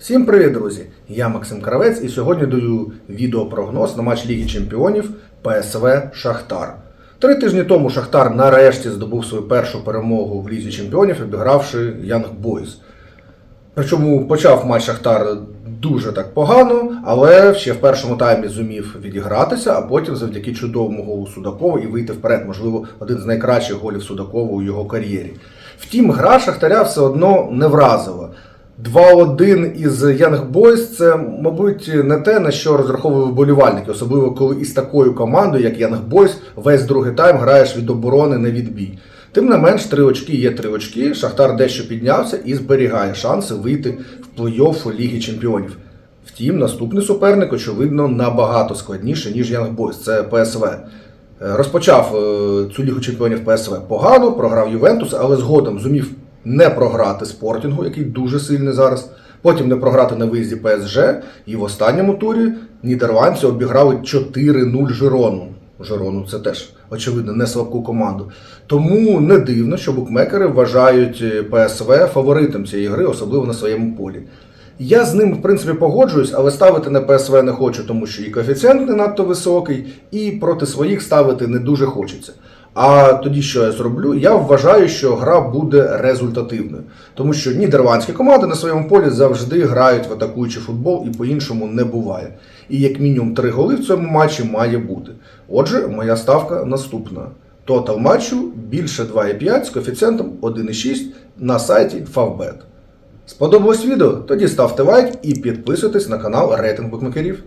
Всім привіт, друзі! Я Максим Кравець і сьогодні даю відеопрогноз на матч Ліги Чемпіонів ПСВ Шахтар. Три тижні тому Шахтар нарешті здобув свою першу перемогу в Лізі Чемпіонів, обігравши Янг Бойз. Причому почав матч Шахтар дуже так погано, але ще в першому таймі зумів відігратися, а потім завдяки чудовому голу Судакова і вийти вперед. Можливо, один з найкращих голів Судакова у його кар'єрі. Втім, гра Шахтаря все одно не вразила. 2-1 із Young Boys – це, мабуть, не те, на що розраховують вболівальники, особливо коли із такою командою, як Young Boys, весь другий тайм граєш від оборони на відбій. Тим не менш, три очки є три очки. Шахтар дещо піднявся і зберігає шанси вийти в плей-офф Ліги Чемпіонів. Втім, наступний суперник, очевидно, набагато складніше, ніж Young Boys. Це ПСВ. Е, Розпочав е, цю лігу чемпіонів ПСВ погано, програв Ювентус, але згодом зумів не програти спортінгу, який дуже сильний зараз. Потім не програти на виїзді ПСЖ. І в останньому турі нідерландці обіграли 4-0 Жирону. Жирону це теж, очевидно, не слабку команду. Тому не дивно, що букмекери вважають е, ПСВ фаворитом цієї гри, особливо на своєму полі. Я з ним, в принципі, погоджуюсь, але ставити на ПСВ не хочу, тому що і коефіцієнт не надто високий, і проти своїх ставити не дуже хочеться. А тоді, що я зроблю, я вважаю, що гра буде результативною, тому що нідерландські команди на своєму полі завжди грають в атакуючий футбол і по-іншому не буває. І як мінімум три голи в цьому матчі має бути. Отже, моя ставка наступна. Тотал матчу більше 2,5 з коефіцієнтом 1,6 на сайті Favbet. Сподобалось відео? Тоді ставте лайк і підписуйтесь на канал Рейтинг Букмекерів.